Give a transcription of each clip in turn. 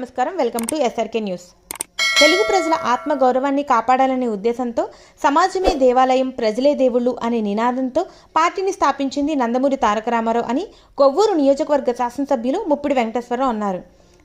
నమస్కారం. Welcome to SRK news. Telugu ప్రజల ఆత్మ గౌరవాన్ని కాపాడాలనే ఉద్దేశంతో సమాజమే దేవాలయం ప్రజలే దేవుళ్ళు అనే నినాదంతో పార్టీని స్థాపించింది నందమూరి తారక రామారావు అని కొవ్వూరు నియోజకవర్గ శాసనసభ్యులు ముప్పిడి వెంకటేశ్వరరావు అన్నారు.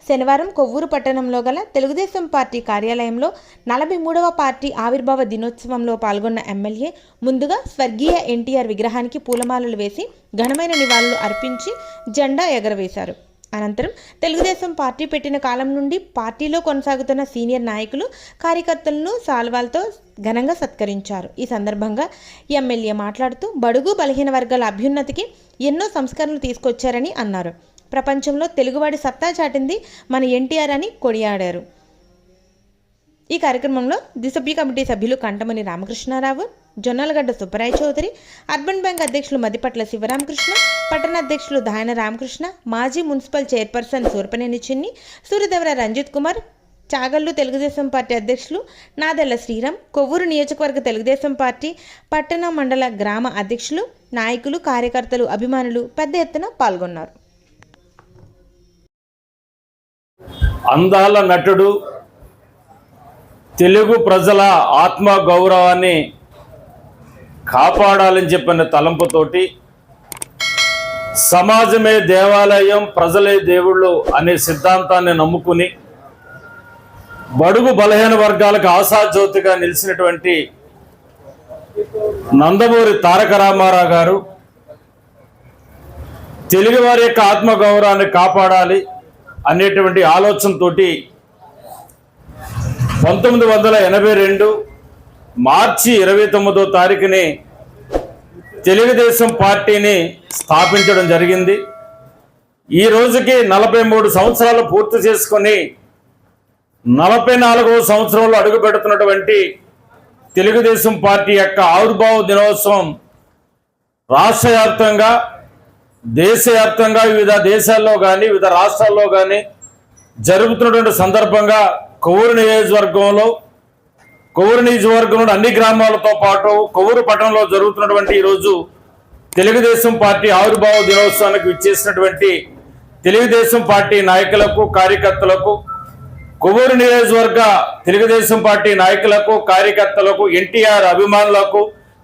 శనివారం కొవ్వూరు పట్టణంలో గల తెలుగుదేశం పార్టీ కార్యాలయంలో నలభై మూడవ పార్టీ ఆవిర్భావ దినోత్సవంలో పాల్గొన్న ఎమ్మెల్యే ముందుగా స్వర్గీయ ఎన్టీఆర్ విగ్రహానికి పూలమాలలు వేసి ఘనమైన నివాళులు అర్పించి జెండా ఎగరవేశారు. అనంతరం తెలుగుదేశం పార్టీ పెట్టిన కాలం నుండి పార్టీలో కొనసాగుతున్న సీనియర్ నాయకులు కార్యకర్తలను సాల్వాలతో ఘనంగా సత్కరించారు. ఈ సందర్భంగా ఎమ్మెల్యే మాట్లాడుతూ బడుగు బలహీన వర్గాల అభ్యున్నతికి ఎన్నో సంస్కరణలు తీసుకొచ్చారని అన్నారు. ప్రపంచంలో తెలుగువాడి సత్తా చాటింది మన ఎన్టీఆర్ అని కొనియాడారు. ఈ కార్యక్రమంలో దిసభ్య కమిటీ సభ్యులు కంటమని రామకృష్ణారావు జొన్నలగడ్డ సుబ్బరాయ్ చౌదరి అర్బన్ బ్యాంక్ అధ్యక్షులు మదిపట్ల శివరామకృష్ణ పట్టణ అధ్యక్షులు దాయన రామకృష్ణ మాజీ municipal chairperson Surpaneni Chinni Suryadevara Ranjith Kumar Chagallu Telugu Desam party అధ్యక్షులు నాదెల్ల శ్రీరామ్ కొవ్వూరు నియోజకవర్గ తెలుగుదేశం పార్టీ పట్టణ మండల గ్రామ అధ్యక్షులు నాయకులు కార్యకర్తలు అభిమానులు పెద్ద ఎత్తున పాల్గొన్నారు. అందాల నటుడు తెలుగు ప్రజల ఆత్మ గౌరవాన్ని కాపాడాలని చెప్పిన తలంపుతోటి సమాజమే దేవాలయం ప్రజలే దేవుళ్ళు అనే సిద్ధాంతాన్ని నమ్ముకుని బడుగు బలహీన వర్గాలకు ఆశాజ్యోతిగా నిలిచినటువంటి నందమూరి తారక రామారావు గారు తెలుగువారి యొక్క ఆత్మగౌరవాన్ని కాపాడాలి అనేటువంటి ఆలోచనతోటి పంతొమ్మిది వందల ఎనభై రెండు మార్చి ఇరవై తొమ్మిదో తారీఖుని తెలుగుదేశం పార్టీని స్థాపించడం జరిగింది. ఈ రోజుకి నలభై మూడు సంవత్సరాలు పూర్తి చేసుకొని నలభై నాలుగవ సంవత్సరంలో అడుగు పెడుతున్నటువంటి తెలుగుదేశం పార్టీ యొక్క ఆవిర్భావ దినోత్సవం రాష్ట్ర వ్యాప్తంగా దేశవ్యాప్తంగా వివిధ దేశాల్లో కానీ వివిధ రాష్ట్రాల్లో కానీ జరుగుతున్నటువంటి సందర్భంగా కొవ్వూరు నియోజకవర్గంలో కొవ్వూరు నియోజకవర్గంలో అన్ని గ్రామాలతో పాటు కొవ్వూరు పట్టణంలో జరుగుతున్నటువంటి ఈరోజు తెలుగుదేశం పార్టీ ఆవిర్భావ దినోత్సవానికి విచ్చేసినటువంటి తెలుగుదేశం పార్టీ నాయకులకు కార్యకర్తలకు కొవ్వూరు నియోజకవర్గ తెలుగుదేశం పార్టీ నాయకులకు కార్యకర్తలకు ఎన్టీఆర్ అభిమానులకు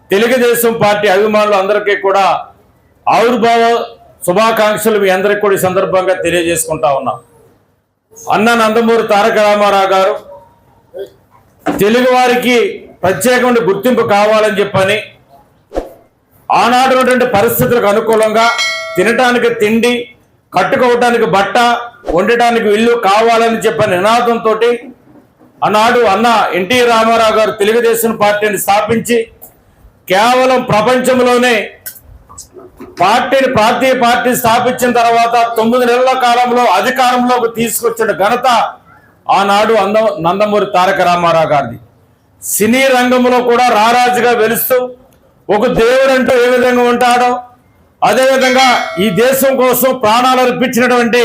తెలుగుదేశం పార్టీ అభిమానులు అందరికీ కూడా ఆవిర్భావ శుభాకాంక్షలు మీ అందరికీ కూడా ఈ సందర్భంగా తెలియజేసుకుంటా ఉన్నాం. అన్న నందమూరి తారక రామారావు గారు తెలుగు వారికి ప్రత్యేకమైన గుర్తింపు కావాలని చెప్పని ఆనాడు ఉన్నటువంటి పరిస్థితులకు అనుకూలంగా తినటానికి తిండి కట్టుకోవటానికి బట్ట వండటానికి ఇల్లు కావాలని చెప్పిన నినాదంతో ఆనాడు అన్న ఎన్టీ రామారావు గారు తెలుగుదేశం పార్టీని స్థాపించి కేవలం ప్రపంచంలోనే పార్టీని ప్రాంతీయ పార్టీ స్థాపించిన తర్వాత తొమ్మిది నెలల కాలంలో అధికారంలోకి తీసుకొచ్చిన ఘనత ఆనాడు అంద నందమూరి తారక రామారావు గారిది. సినీ రంగంలో కూడా రారాజుగా వెలుస్తూ ఒక దేవుడు అంటూ ఏ విధంగా ఉంటాడో అదేవిధంగా ఈ దేశం కోసం ప్రాణాలు అర్పించినటువంటి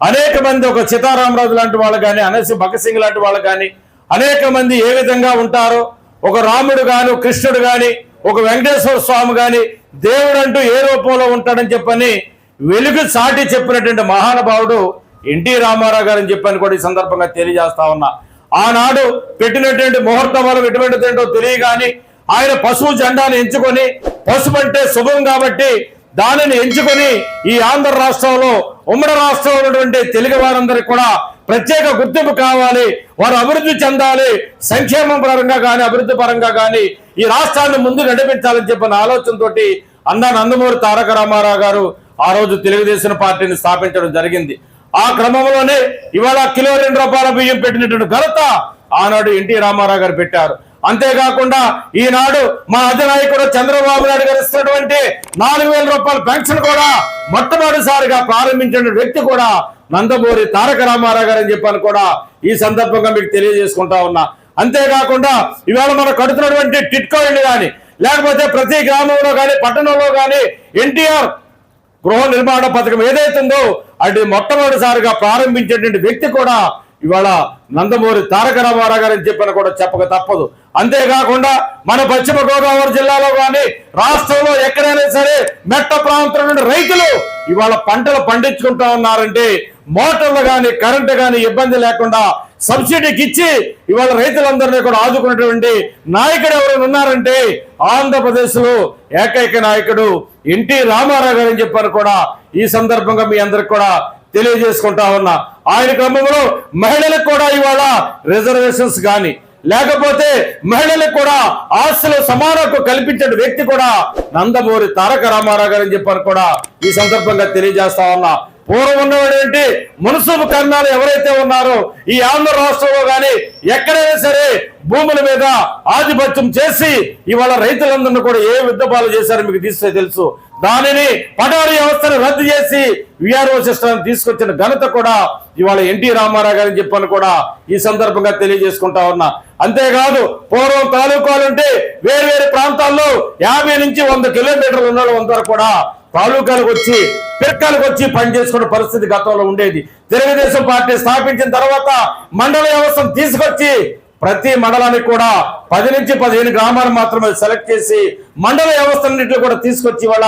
అనేక మంది ఒక సీతారామరాజు లాంటి వాళ్ళు కానీ అనేసి భగత్ సింగ్ లాంటి వాళ్ళు కానీ అనేక మంది ఏ విధంగా ఉంటారో ఒక రాముడు గాని కృష్ణుడు కానీ ఒక వెంకటేశ్వర స్వామి కానీ దేవుడు అంటూ ఏ రూపంలో ఉంటాడని చెప్పని వెలుగు సాటి చెప్పినటువంటి మహానుభావుడు ఎన్టీ రామారావు గారు అని చెప్పని కూడా ఈ సందర్భంగా తెలియజేస్తా ఉన్నా. ఆనాడు పెట్టినటువంటి ముహూర్త బలం ఎటువంటిది ఏంటో తెలియగాని ఆయన పశువు జెండాను ఎంచుకొని పశువు అంటే శుభం కాబట్టి దానిని ఎంచుకొని ఈ ఆంధ్ర రాష్ట్రంలో ఉమ్మడి రాష్ట్రంలో ఉన్నటువంటి తెలుగు వారందరికీ కూడా ప్రత్యేక గుర్తింపు కావాలి. వారు అభివృద్ధి చెందాలి. సంక్షేమం పరంగా కానీ అభివృద్ధి పరంగా కానీ ఈ రాష్ట్రాన్ని ముందు నడిపించాలని చెప్పిన ఆలోచనతోటి అన్న నందమూరి తారక రామారావు గారు ఆ రోజు తెలుగుదేశం పార్టీని స్థాపించడం జరిగింది. ఆ క్రమంలోనే ఇవాళ కిలో రెండు రూపాయల బియ్యం పెట్టినటువంటి ఘనత ఆనాడు ఎన్టీ రామారావు గారు పెట్టారు. అంతేకాకుండా ఈనాడు మా అధినాయకుడు చంద్రబాబు నాయుడు గారు ఇస్తున్నటువంటి నాలుగు వేల రూపాయల పెన్షన్ కూడా మొట్టమొదటిసారిగా ప్రారంభించిన వ్యక్తి కూడా నందమూరి తారక రామారావు గారు అని చెప్పాను కూడా ఈ సందర్భంగా మీకు తెలియజేసుకుంటా ఉన్నా. అంతేకాకుండా ఇవాళ మనం కడుతున్నటువంటి టిట్కో కానీ లేకపోతే ప్రతి గ్రామంలో కానీ పట్టణంలో కానీ ఎన్టీఆర్ గృహ నిర్మాణ పథకం ఏదైతుందో అటు మొట్టమొదటిసారిగా ప్రారంభించేటువంటి వ్యక్తి కూడా ఇవాళ నందమూరి తారక రామారావు గారు అని చెప్పిన కూడా చెప్పక తప్పదు. అంతేకాకుండా మన పశ్చిమ గోదావరి జిల్లాలో కానీ రాష్ట్రంలో ఎక్కడైనా సరే మెట్ట ప్రాంతంలో నుండి రైతులు ఇవాళ పంటలు పండించుకుంటా ఉన్నారంటే మోటార్లు కానీ కరెంటు కానీ ఇబ్బంది లేకుండా సబ్సిడీకి ఇచ్చి ఇవాళ రైతులందరినీ కూడా ఆదుకున్నటువంటి నాయకుడు ఎవరైనా ఉన్నారంటే ఆంధ్రప్రదేశ్లో ఏకైక నాయకుడు ఎన్టీ రామారావు గారు అని చెప్పారు కూడా ఈ సందర్భంగా మీ అందరికి కూడా తెలియజేసుకుంటా ఉన్నా. ఆయన క్రమంలో మహిళలకు కూడా ఇవాళ రిజర్వేషన్స్ కానీ లేకపోతే మహిళలకు కూడా ఆస్తులు సమాన కల్పించిన వ్యక్తి కూడా నందమూరి తారక రామారావు గారు అని చెప్పారు కూడా ఈ సందర్భంగా తెలియజేస్తా ఉన్నా. పూర్వం ఉన్నటువంటి మున్సిపల్ కర్ణాలు ఎవరైతే ఉన్నారో ఈ ఆంధ్ర రాష్ట్రంలో కానీ ఎక్కడైనా సరే భూముల మీద ఆధిపత్యం చేసి ఇవాళ రైతులందరినీ కూడా ఏ యుద్ధపాలు చేశారో మీకు తీస్తే తెలుసు. దానిని పటారి వ్యవస్థను రద్దు చేసి విఆర్ఓ సిస్టమ్ తీసుకొచ్చిన ఘనత కూడా ఇవాళ ఎన్టీ రామారావు గారిని చెప్పని కూడా ఈ సందర్భంగా తెలియజేసుకుంటా ఉన్నా. అంతేకాదు పూర్వం తాలూకాలుంటే వేరు వేరు ప్రాంతాల్లో యాభై నుంచి వంద కిలోమీటర్లు ఉన్న వాళ్ళందరూ కూడా తాలూకాలకు వచ్చి పిర్కాలకు వచ్చి పనిచేసుకునే పరిస్థితి గతంలో ఉండేది. తెలుగుదేశం పార్టీ స్థాపించిన తర్వాత మండల వ్యవస్థను తీసుకొచ్చి ప్రతి మండలానికి కూడా పది నుంచి పదిహేను గ్రామాలు మాత్రమే సెలెక్ట్ చేసి మండల వ్యవస్థలన్నింటిలో కూడా తీసుకొచ్చి వాళ్ళ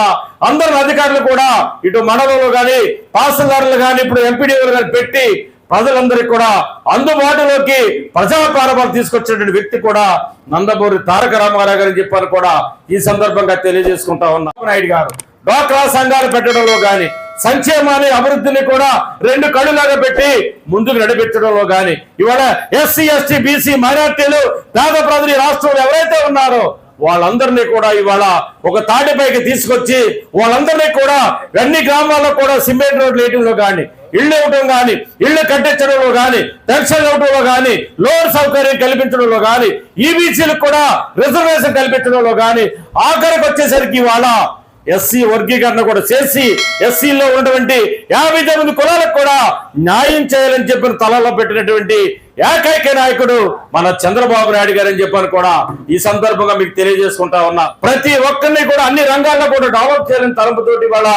అందరు అధికారులు కూడా ఇటు మండలంలో కానీ పాసదారులు కానీ ఇప్పుడు ఎంపీడీలు కానీ పెట్టి ప్రజలందరికీ కూడా అందుబాటులోకి ప్రజా ప్రారంభాలు తీసుకొచ్చినటువంటి వ్యక్తి కూడా నందమూరి తారక రామారావు గారు చెప్పారు కూడా ఈ సందర్భంగా తెలియజేసుకుంటా ఉన్నా. నాయుడు గారు డ్వాక్రా సంఘాలు పెట్టడంలో గాని సంక్షేమాన్ని అభివృద్ధిని కూడా రెండు కళ్ళులాగా పెట్టి ముందుకు నడిపించడంలో గాని ఇవాళ ఎస్సీ ఎస్టీ బీసీ మైనార్టీలు పేద ప్రజలు రాష్ట్రంలో ఎవరైతే ఉన్నారో వాళ్ళందరినీ కూడా ఇవాళ ఒక తాటిపైకి తీసుకొచ్చి వాళ్ళందరినీ కూడా అన్ని గ్రామాల్లో కూడా సిమెంట్ రోడ్లు వేయడంలో కానీ ఇళ్ళు ఇవ్వటం కానీ ఇళ్ళు కట్టించడంలో కానీ పెన్షన్ ఇవ్వడంలో కానీ లోన్ సౌకర్యం కల్పించడంలో కానీ ఈబీసీలకు కూడా రిజర్వేషన్ కల్పించడంలో కానీ ఆఖరికి వచ్చేసరికి ఇవాళ ఎస్సీ వర్గీకరణ కూడా చేసి ఎస్సీలో ఉన్నటువంటి యాభై తొమ్మిది కులాలకు కూడా న్యాయం చేయాలని చెప్పిన తలలో పెట్టినటువంటి ఏకైక నాయకుడు మన చంద్రబాబు నాయుడు గారు అని చెప్పాను కూడా ఈ సందర్భంగా మీకు తెలియజేసుకుంటా ఉన్నా. ప్రతి ఒక్కరిని కూడా అన్ని రంగాల్లో కూడా డెవలప్ చేయాలని తలంపుతోటి వాళ్ళ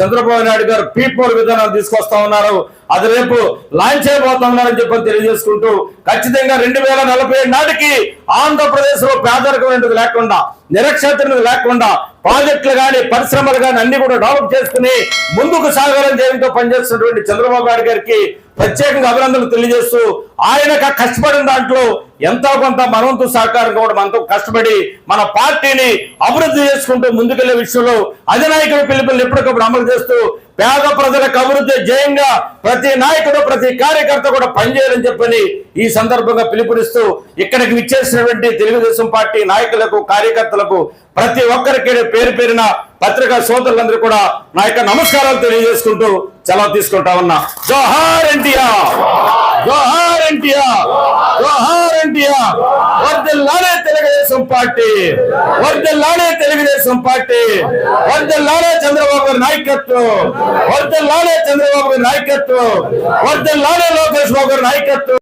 చంద్రబాబు నాయుడు గారు పీపుల్ విధానం తీసుకొస్తా ఉన్నారు. అది రేపు లాంచ్ అయిపోతున్నారని చెప్పి చెప్పని తెలియజేసుకుంటూ ఖచ్చితంగా రెండు వేల నలభై నాటికి ఆంధ్రప్రదేశ్లో పేదరికం అనేది లేకుండా నిరక్షేత్రం లేకుండా ప్రాజెక్టులు కానీ పరిశ్రమలు కానీ అన్ని కూడా డెవలప్ చేసుకుని ముందుకు సాగాలని చేయడంతో పనిచేస్తున్నటువంటి చంద్రబాబు నాయుడు గారికి ప్రత్యేకంగా అభినందనలు తెలియజేస్తూ ఆయన కష్టపడిన దాంట్లో ఎంతో కొంత మనవంతు సహకారం కూడా మనతో కష్టపడి మన పార్టీని అభివృద్ధి చేసుకుంటూ ముందుకెళ్ళే విషయంలో అధినాయకుడు పిలుపులు ఎప్పటికప్పుడు అమలు చేస్తూ పేద ప్రజలకు అభివృద్ధి జయంగా ప్రతి నాయకుడు ప్రతి కార్యకర్త కూడా పనిచేయాలని చెప్పని ఈ సందర్భంగా పిలుపునిస్తూ ఇక్కడికి విచ్చేసినటువంటి తెలుగుదేశం పార్టీ నాయకులకు కార్యకర్తలకు ప్రతి ఒక్కరికి పేరు పేరిన పత్రికా సోదరులందరూ కూడా నా యొక్క నమస్కారాలు తెలియజేసుకుంటూ సెలవు తీసుకుంటా ఉన్నా. జోహార్ ఎన్టీఆర్! జోహార్ ఎన్టీఆర్! జోహార్ ఎన్టీఆర్! వర్దిల్లానే తెలుగుదేశం పార్టీ! వర్దిల్లానే తెలుగుదేశం పార్టీ! వర్దిల్లానే చంద్రబాబు గారి నాయకత్వం! వర్దిల్లానే చంద్రబాబు గారి నాయకత్వం! వర్దిల్లానే లోకేష్ బాబు గారి నాయకత్వం!